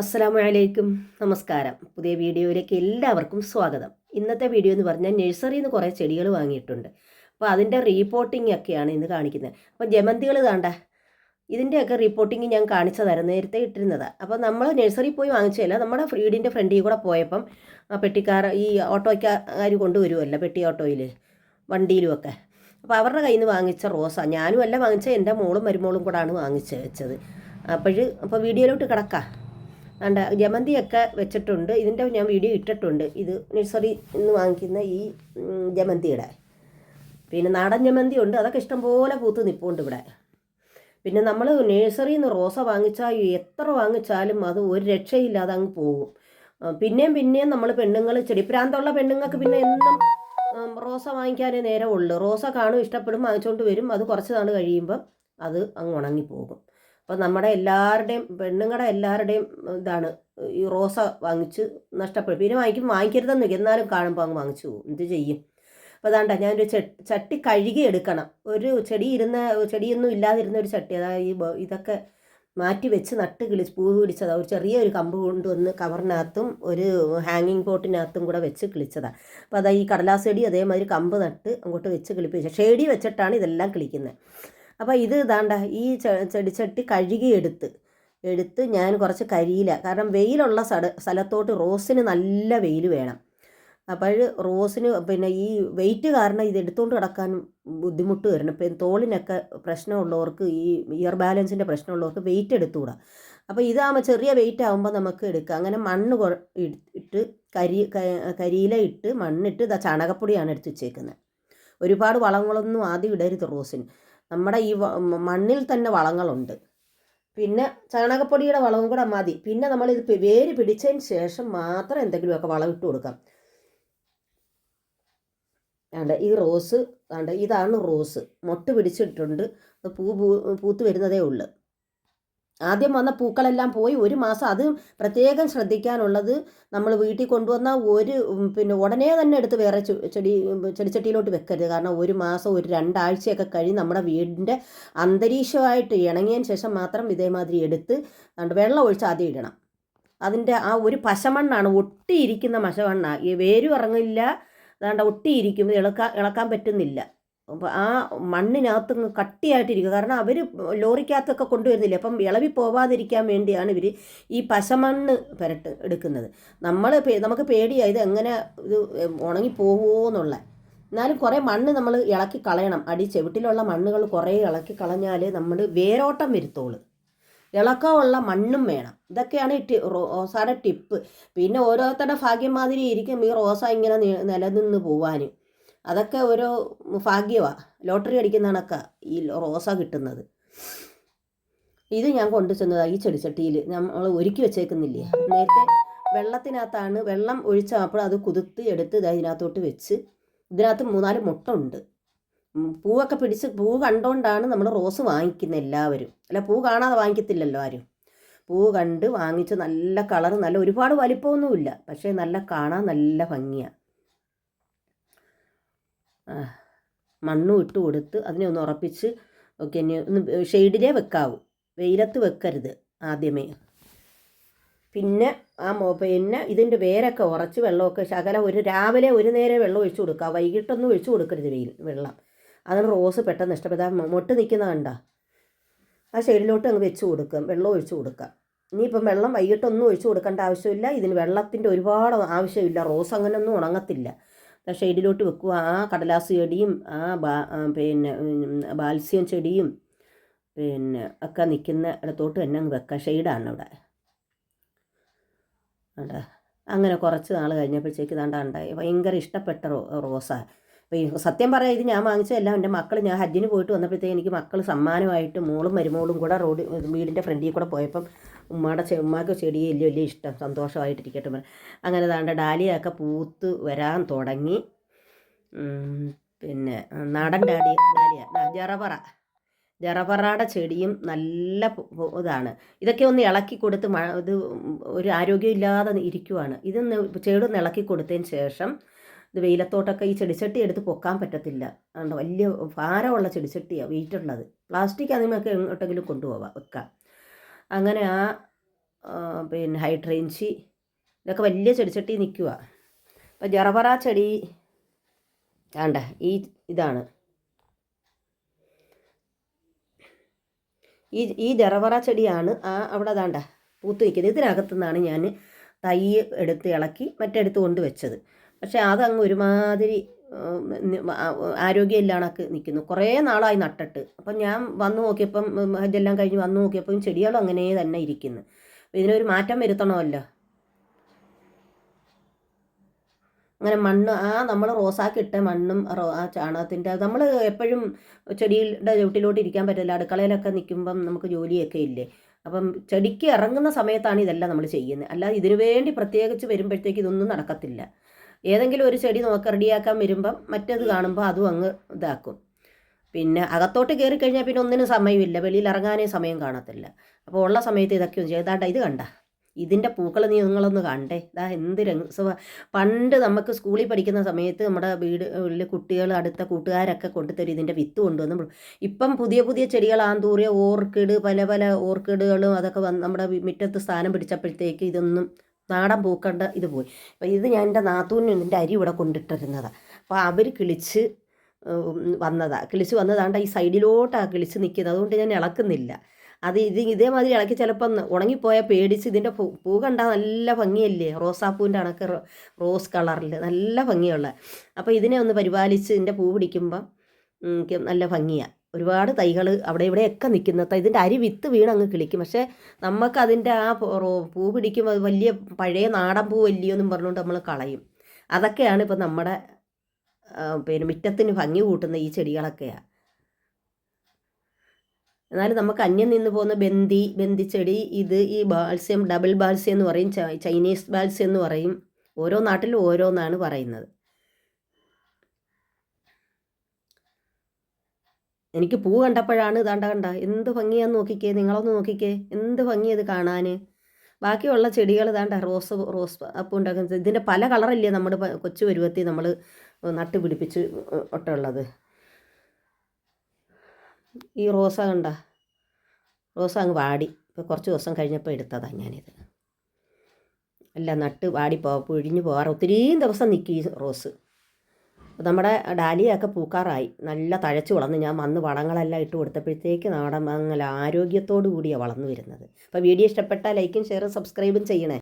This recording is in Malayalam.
അസ്സലാമു അലൈക്കും നമസ്കാരം. പുതിയ വീഡിയോയിലേക്ക് എല്ലാവർക്കും സ്വാഗതം. ഇന്നത്തെ വീഡിയോ എന്ന് പറഞ്ഞാൽ നഴ്സറിയിൽ നിന്ന് കുറേ ചെടികൾ വാങ്ങിയിട്ടുണ്ട്. അപ്പോൾ അതിന്റെ റീപോർട്ടിംഗ് ഒക്കെയാണ് ഇന്ന് കാണിക്കുന്നത്. അപ്പോൾ ജമന്തികൾ താണ്ട ഇതിന്റെയൊക്കെ റിപ്പോർട്ടിംഗ് ഞാൻ കാണിച്ചതായിരുന്നു. നേരത്തെ ഇട്ടിരുന്നതാണ് അപ്പോൾ നമ്മൾ നഴ്സറി പോയി വാങ്ങിച്ചതല്ല നമ്മുടെ വീടിന്റെ ഫ്രണ്ടിൽ കൂടെ പോയപ്പം പെട്ടിക്കാർ ഈ ഓട്ടോക്കാർ കൊണ്ടുവരുമല്ലോ പെട്ടി ഓട്ടോയിൽ വണ്ടിയിലുമൊക്കെ അപ്പോൾ അവരുടെ കയ്യിൽ നിന്ന് വാങ്ങിച്ച റോസ. ഞാനും അല്ല വാങ്ങിച്ച എന്റെ മോളും മരുമോളും കൂടാണ് വാങ്ങിച്ച് വെച്ചത്. അപ്പോൾ അപ്പോൾ വീഡിയോയിലോട്ട് കിടക്കാം. വേണ്ട ജമന്തിയൊക്കെ വെച്ചിട്ടുണ്ട്. ഇതിന്റെ ഞാൻ വീഡിയോ ഇട്ടിട്ടുണ്ട്. ഇത് നഴ്സറി നിന്ന് വാങ്ങിക്കുന്ന ഈ ജമന്തിയുടെ. പിന്നെ നാടൻ ജമന്തി ഉണ്ട്. അതൊക്കെ ഇഷ്ടംപോലെ പൂത്ത് നിൽപ്പുണ്ട് ഇവിടെ. പിന്നെ നമ്മൾ നഴ്സറിയിൽ നിന്ന് റോസ വാങ്ങിച്ചാൽ എത്ര വാങ്ങിച്ചാലും അത് ഒരു രക്ഷയില്ലാതെ അങ്ങ് പോകും. പിന്നെയും പിന്നെയും നമ്മൾ പെണ്ണുങ്ങൾ ചെടിപ്രാന്തമുള്ള പെണ്ണുങ്ങൾക്ക് പിന്നെ എന്നും റോസ വാങ്ങിക്കാനേ നേരമുള്ളൂ റോസ കാണും ഇഷ്ടപ്പെടും വാങ്ങിച്ചുകൊണ്ട് വരും. അത് കുറച്ച് നാൾ കഴിയുമ്പം അത് അങ്ങ് ഉണങ്ങിപ്പോകും. അപ്പോൾ നമ്മുടെ എല്ലാവരുടെയും പെണ്ണുങ്ങളുടെ എല്ലാവരുടെയും ഇതാണ്. ഈ റോസ വാങ്ങിച്ച് നഷ്ടപ്പെടും. പിന്നെ വാങ്ങിക്കും വാങ്ങിക്കരുതെന്ന് എന്നാലും കാണുമ്പോൾ അങ്ങ് വാങ്ങിച്ചു പോകും. എന്ത് ചെയ്യും? അപ്പോൾ അതാണ്ട ഞാനൊരു ചട്ടി കഴുകി എടുക്കണം. ഒരു ചെടി ഇരുന്ന ചെടിയൊന്നും ഇല്ലാതിരുന്ന ഒരു ചട്ടി. അതായത് ഈ ഇതൊക്കെ മാറ്റി വെച്ച് നട്ട് കിളിച്ച് പൂ പിടിച്ചതാണ് ഒരു ചെറിയൊരു കമ്പ് കൊണ്ടുവന്ന് കവറിനകത്തും ഒരു ഹാങ്ങിങ് പോട്ടിനകത്തും കൂടെ വെച്ച് കിളിച്ചതാണ് അപ്പോൾ അതാ ഈ കടലാസ് ചെടി അതേമാതിരി കമ്പ് നട്ട് അങ്ങോട്ട് വെച്ച് കിളിപ്പിച്ച. ഷേഡി വെച്ചിട്ടാണ് ഇതെല്ലാം കിളിക്കുന്നത് അപ്പോൾ ഇത് ഇതാണ്ട ഈ ചെടിച്ചട്ടി കഴുകിയെടുത്ത് എടുത്ത് ഞാൻ കുറച്ച് കരിയില കാരണം വെയിലുള്ള സ്ഥല സ്ഥലത്തോട്ട് റോസിന് നല്ല വെയിൽ വേണം. അപ്പോൾ റോസിന് പിന്നെ ഈ വെയിറ്റ് കാരണം ഇത് എടുത്തുകൊണ്ട് കിടക്കാൻ ബുദ്ധിമുട്ട് വരണം. ഇപ്പം തോളിനൊക്കെ പ്രശ്നമുള്ളവർക്ക് ഈ ഇയർ ബാലൻസിന്റെ പ്രശ്നമുള്ളവർക്ക് വെയിറ്റ് എടുത്തുകൂടാ അപ്പോൾ ഇതാകുമ്പോൾ ചെറിയ വെയിറ്റ് ആകുമ്പോൾ നമുക്ക് എടുക്കാം. അങ്ങനെ മണ്ണ് ഇട്ട് കരി കരിയില ഇട്ട് മണ്ണിട്ട് ഇതാ ചാണകപ്പൊടിയാണ് എടുത്ത് വെച്ചേക്കുന്നത്. ഒരുപാട് വളങ്ങളൊന്നും ആദ്യം ഇടരുത് റോസിന്. നമ്മുടെ ഈ മണ്ണിൽ തന്നെ വളങ്ങളുണ്ട്. പിന്നെ ചാണകപ്പൊടിയുടെ വളവും കൂടെ മതി. പിന്നെ നമ്മളിത് പി- വേര് പിടിച്ചതിന് ശേഷം മാത്രം എന്തെങ്കിലുമൊക്കെ വളം ഇട്ട് കൊടുക്കാം. വേണ്ട ഈ റോസ് വേണ്ട ഇതാണ് റോസ്. മൊട്ട് പിടിച്ചിട്ടുണ്ട്. പൂ പൂത്ത് വരുന്നതേ ഉള്ളൂ. ആദ്യം വന്ന പൂക്കളെല്ലാം പോയി ഒരു മാസം അത് പ്രത്യേകം ശ്രദ്ധിക്കാനുള്ളത് നമ്മൾ വീട്ടിൽ കൊണ്ടുവന്ന ഒരു പിന്നെ ഉടനെ തന്നെ എടുത്ത് വേറെ ചെടി ചെടിച്ചട്ടിയിലോട്ട് വെക്കരുത്. കാരണം ഒരു മാസം ഒരു രണ്ടാഴ്ചയൊക്കെ കഴിഞ്ഞ് നമ്മുടെ വീടിന്റെ അന്തരീക്ഷമായിട്ട് ഇണങ്ങിയതിന് ശേഷം മാത്രം ഇതേമാതിരി എടുത്ത് വെള്ളം ഒഴിച്ച് ആദ്യം ഇടണം. അതിന്റെ ആ ഒരു പശമണ്ണാണ് ഒട്ടിയിരിക്കുന്ന മശമണ്ണാണ് ഈ വേരും ഇറങ്ങില്ല അതാണ്ട് ഒട്ടിയിരിക്കും ഇളക്കാൻ ഇളക്കാൻ പറ്റുന്നില്ല. ആ മണ്ണിനകത്ത് കട്ടിയായിട്ടിരിക്കുക. കാരണം അവർ ലോറിക്കകത്തൊക്കെ കൊണ്ടുവരുന്നില്ല? അപ്പം ഇളവി പോവാതിരിക്കാൻ വേണ്ടിയാണ് ഇവർ ഈ പശമണ്ണ് പുരട്ട് എടുക്കുന്നത്. നമ്മൾ നമുക്ക് പേടിയായി ഇത് എങ്ങനെ ഇത് ഉണങ്ങി പോവുമോ എന്നുള്ള എന്നാലും കുറേ മണ്ണ് നമ്മൾ ഇളക്കി കളയണം. അടി ചെവിട്ടിലുള്ള മണ്ണുകൾ കുറേ ഇളക്കി കളഞ്ഞാൽ നമ്മൾ വേരോട്ടം വരുത്തോളൂ. ഇളക്കമുള്ള മണ്ണും വേണം. ഇതൊക്കെയാണ് ടി റോസയുടെ ടിപ്പ്. പിന്നെ ഓരോരുത്തരുടെ ഭാഗ്യം മാതിരി ഇരിക്കും. ഈ റോസ ഇങ്ങനെ നിലനിന്ന് പോവാനും. അതൊക്കെ ഓരോ ഭാഗ്യമാണ് ലോട്ടറി അടിക്കുന്ന കണക്കാ ഈ റോസ കിട്ടുന്നത്. ഇത് ഞാൻ കൊണ്ടു ചെന്നതാണ് ഈ ചെടിച്ചട്ടിയിൽ നമ്മൾ ഒരുക്കി വെച്ചേക്കുന്നില്ലേ? നേരത്തെ വെള്ളത്തിനകത്താണ് വെള്ളം ഒഴിച്ചപ്പോൾ അത് കുതിർത്ത് എടുത്ത് ഇതിനകത്തോട്ട് വെച്ച്. ഇതിനകത്ത് മൂന്നാൽ മുട്ട ഉണ്ട് പൂവൊക്കെ പിടിച്ച് പൂ കണ്ടുകൊണ്ടാണ് നമ്മൾ റോസ് വാങ്ങിക്കുന്നത് എല്ലാവരും. അല്ല പൂ കാണാതെ വാങ്ങിക്കത്തില്ലല്ലോ ആരും. പൂ കണ്ട് വാങ്ങിച്ച് നല്ല കളർ നല്ല ഒരുപാട് വലിപ്പമൊന്നുമില്ല. പക്ഷേ നല്ല കാണാൻ നല്ല ഭംഗിയാണ് മണ്ണും ഇട്ട് കൊടുത്ത് അതിനെ ഒന്ന് ഉറപ്പിച്ച് ഓക്കെ ഇനി ഒന്ന് ഷെയ്ഡിലേ വെക്കാവൂ. വെയിലത്ത് വെക്കരുത് ആദ്യമേ. പിന്നെ ആ പിന്നെ ഇതിന്റെ വേരൊക്കെ ഉറച്ച് വെള്ളമൊക്കെ ശകലം ഒരു രാവിലെ ഒരു നേരം വെള്ളം ഒഴിച്ചു കൊടുക്കുക. വൈകിട്ടൊന്നും ഒഴിച്ചു കൊടുക്കരുത് വെയിൽ വെള്ളം. അതാണ് റോസ് പെട്ടെന്ന് ഇഷ്ടപ്പെട്ട മൊട്ട് നിൽക്കുന്ന കണ്ട? ആ ഷെയ്ഡിലോട്ട് അങ്ങ് വെച്ച് കൊടുക്കുക. വെള്ളം ഒഴിച്ചു കൊടുക്കുക. ഇനിയിപ്പം വെള്ളം വൈകിട്ടൊന്നും ഒഴിച്ചു കൊടുക്കേണ്ട ആവശ്യമില്ല. ഇതിന് വെള്ളത്തിന്റെ ഒരുപാട് ആവശ്യമില്ല. റോസ് അങ്ങനെയൊന്നും ഉണങ്ങത്തില്ല. ഷെയ്ഡിലോട്ട് വെക്കുക. ആ കടലാസ് ചെടിയും ആ പിന്നെ ബാൽസ്യം ചെടിയും പിന്നെ ഒക്കെ നിൽക്കുന്ന ഇടത്തോട്ട് തന്നെ അങ്ങ് വെക്കുക. ഷെയ്ഡാണ് അവിടെ. അവിടെ അങ്ങനെ കുറച്ച് നാൾ കഴിഞ്ഞപ്പോഴത്തേക്ക് ഇതാണ്ട് ഉണ്ടായി. ഭയങ്കര ഇഷ്ടപ്പെട്ട റോ റോസ. സത്യം പറയാം ഇത് ഞാൻ വാങ്ങിച്ചതല്ല എന്റെ മക്കൾ ഞാൻ ഹജ്ജിന് പോയിട്ട് വന്നപ്പോഴത്തേക്ക് എനിക്ക് മക്കൾ സമ്മാനമായിട്ട് മോളും മരുമോളും കൂടെ റോഡ് വീടിന്റെ ഫ്രണ്ടിൽ കൂടെ പോയപ്പം ഉമ്മയുടെ ചെ ഉമ്മാക്ക് ചെടി വലിയ വലിയ ഇഷ്ടം സന്തോഷമായിട്ടിരിക്കട്ടെ. അങ്ങനെ താണ്ട ഡാലിയൊക്കെ പൂത്ത് വരാൻ തുടങ്ങി. പിന്നെ നാടൻ ഡാലി ഡാലിയ. ജറപറ ജറപറയുടെ ചെടിയും നല്ല ഇതാണ്. ഇതൊക്കെ ഒന്ന് ഇളക്കി കൊടുത്ത് മഴ ഇത് ഒരു ആരോഗ്യമില്ലാതെ ഇരിക്കുവാണ്. ഇതൊന്ന് ചെടിയൊന്ന് ഇളക്കി കൊടുത്തതിന് ശേഷം ഇത് വെയിലത്തോട്ടൊക്കെ ഈ ചെടിച്ചട്ടി എടുത്ത് പൊക്കാൻ പറ്റത്തില്ല. അതുകൊണ്ട് വലിയ ഭാരമുള്ള ചെടിച്ചട്ടിയാണ് വെയിറ്റുള്ളത് പ്ലാസ്റ്റിക് അതിമൊക്കെ എങ്ങോട്ടെങ്കിലും കൊണ്ടുപോവാം വെക്കാം. അങ്ങനെ ആ പിന്നെ ഹൈഡ്രേഞ്ചി ഇതൊക്കെ വലിയ ചെടിച്ചട്ടി നിൽക്കുക അപ്പോൾ ജറബറ ചെടി വേണ്ട ഈ ഇതാണ്. ഈ ഈ ജറവറ ചെടിയാണ് ആ അവിടെ അതാണ്ട പൂത്ത് നിൽക്കുന്നത് ഇതിനകത്തു നിന്നാണ് ഞാൻ തൈ എടുത്ത് ഇളക്കി മറ്റെടുത്ത് കൊണ്ട് വെച്ചത്. പക്ഷേ അതങ്ങ് ഒരുമാതിരി ആരോഗ്യമില്ലാണക്ക് നിൽക്കുന്നു. കുറേ നാളായി നട്ടിട്ട്. അപ്പം ഞാൻ വന്നു നോക്കിയപ്പം ഹജ്ജെല്ലാം കഴിഞ്ഞ് വന്നു നോക്കിയപ്പം ചെടികളും അങ്ങനെ തന്നെ ഇരിക്കുന്നു. ഇതിനൊരു മാറ്റം വരുത്തണമല്ലോ. അങ്ങനെ മണ്ണ് ആ നമ്മൾ റോസാക്കി ഇട്ട മണ്ണും ആ ചാണകത്തിന്റെ നമ്മൾ എപ്പോഴും ചെടിയുടെ ചുവട്ടിലോട്ട് ഇരിക്കാൻ പറ്റില്ല. അടുക്കളയിലൊക്കെ നിൽക്കുമ്പം നമുക്ക് ജോലിയൊക്കെ ഇല്ലേ? അപ്പം ചെടിക്ക് ഇറങ്ങുന്ന സമയത്താണ് ഇതെല്ലാം നമ്മൾ ചെയ്യുന്നത്. അല്ലാതെ ഇതിനു വേണ്ടി പ്രത്യേകിച്ച് വരുമ്പോഴത്തേക്ക് ഇതൊന്നും നടക്കത്തില്ല. ഏതെങ്കിലും ഒരു ചെടി നോക്കി റെഡിയാക്കാൻ വരുമ്പം മറ്റേത് കാണുമ്പോൾ അതും അങ്ങ് ഇതാക്കും. പിന്നെ അകത്തോട്ട് കയറി കഴിഞ്ഞാൽ പിന്നെ ഒന്നിനും സമയമില്ല. വെളിയിൽ ഇറങ്ങാനേ സമയം കാണത്തില്ല. അപ്പോൾ ഉള്ള സമയത്ത് ഇതൊക്കെ ഒന്ന് ചെയ്താണ്ട ഇത് കണ്ട. ഇതിന്റെ പൂക്കൾ നീ നിങ്ങളൊന്ന് കണ്ടേ. ഇതാ എന്ത് രംഗ പണ്ട് നമുക്ക് സ്കൂളിൽ പഠിക്കുന്ന സമയത്ത് നമ്മുടെ വീട് കുട്ടികൾ അടുത്ത കൂട്ടുകാരൊക്കെ കൊണ്ടുതരും ഇതിന്റെ വിത്ത് കൊണ്ടുവന്ന്. ഇപ്പം പുതിയ പുതിയ ചെടികൾ തൂറിയ ഓർക്കിഡ് പല പല ഓർക്കിഡുകളും അതൊക്കെ വന്ന് നമ്മുടെ മുറ്റത്ത് സ്ഥാനം പിടിച്ചപ്പോഴത്തേക്ക് ഇതൊന്നും നാടൻ പൂക്കണ്ട ഇത് പോയി. അപ്പോൾ ഇത് ഞാൻ എന്റെ നാത്തൂന് ഇതിന്റെ അരി ഇവിടെ കൊണ്ടിട്ടിരുന്നതാണ് അപ്പോൾ അവർ കിളിച്ച് വന്നതാണ് കിളിച്ച് വന്നതാണ്ട് ഈ സൈഡിലോട്ടാണ് കിളിച്ച് നിൽക്കുന്നത്. അതുകൊണ്ട് ഞാൻ ഇളക്കുന്നില്ല. അത് ഇത് ഇതേമാതിരി ഇളക്കി ചിലപ്പം ഉണങ്ങിപ്പോയാൽ പേടിച്ച് ഇതിന്റെ പൂ പൂ കണ്ടാൽ നല്ല ഭംഗിയല്ലേ? റോസാപ്പൂവിന്റെ അണക്ക് റോസ് കളറിൽ നല്ല ഭംഗിയുള്ള. അപ്പോൾ ഇതിനെ ഒന്ന് പരിപാലിച്ച് ഇതിന്റെ പൂ പിടിക്കുമ്പം നല്ല ഭംഗിയാണ് ഒരുപാട് തൈകൾ അവിടെ ഇവിടെയൊക്കെ നിൽക്കുന്ന ഇതിന്റെ അരി വിത്ത് വീണ് അങ്ങ് കിളിക്കും. പക്ഷേ നമുക്ക് അതിന്റെ ആ പൂ പിടിക്കുമ്പോൾ വലിയ പഴയ നാടൻ പൂ വലിയൊന്നും പറഞ്ഞുകൊണ്ട് നമ്മൾ കളയും. അതൊക്കെയാണ് ഇപ്പം നമ്മുടെ പിന്നെ മുറ്റത്തിന് ഭംഗി കൂട്ടുന്ന ഈ ചെടികളൊക്കെയാണ് എന്നാലും നമുക്ക് അന്യം നിന്ന് പോകുന്ന ബന്ദി ബന്ദിച്ചെടി ഇത് ഈ ബാൽസ്യം ഡബിൾ ബാൽസ്യം എന്ന് പറയും ചൈനീസ് ബാൽസ്യം എന്ന് പറയും. ഓരോ നാട്ടിലും ഓരോന്നാണ് പറയുന്നത്. എനിക്ക് പൂ കണ്ടപ്പോഴാണ് ഇതാണ്ട കണ്ട. എന്ത് ഭംഗിയാന്ന് നോക്കിക്കേ. നിങ്ങളൊന്ന് നോക്കിക്കേ. എന്ത് ഭംഗിയത് കാണാൻ ബാക്കിയുള്ള ചെടികൾ ഇതാണ്ട. റോസ് റോസ് അപ്പം ഉണ്ടാക്കുന്നത് ഇതിന്റെ പല കളറല്ലേ നമ്മുടെ കൊച്ചു പരുവത്തിൽ നമ്മൾ നട്ട് പിടിപ്പിച്ച് ഒട്ടുള്ളത് ഈ റോസ കണ്ട. റോസ അങ്ങ് വാടി. ഇപ്പോൾ കുറച്ച് ദിവസം കഴിഞ്ഞപ്പോൾ എടുത്തതാണ് ഞാനിത്. എല്ലാം നട്ട് വാടി പോ പൊഴിഞ്ഞ് പോകാറ്. ഒത്തിരിയും ദിവസം നിൽക്കും ഈ റോസ്. നമ്മുടെ ഡാലിയൊക്കെ പൂക്കാറായി. നല്ല തഴച്ചു വളർന്ന് ഞാൻ വന്ന് വളങ്ങളെല്ലാം ഇട്ട് കൊടുത്തപ്പോഴത്തേക്ക് നാടൻ മങ്ങൽ ആരോഗ്യത്തോടു കൂടിയാണ് വളർന്നു വരുന്നത്. അപ്പോൾ വീഡിയോ ഇഷ്ടപ്പെട്ടാൽ ലൈക്കും ഷെയറും സബ്സ്ക്രൈബും ചെയ്യണേ.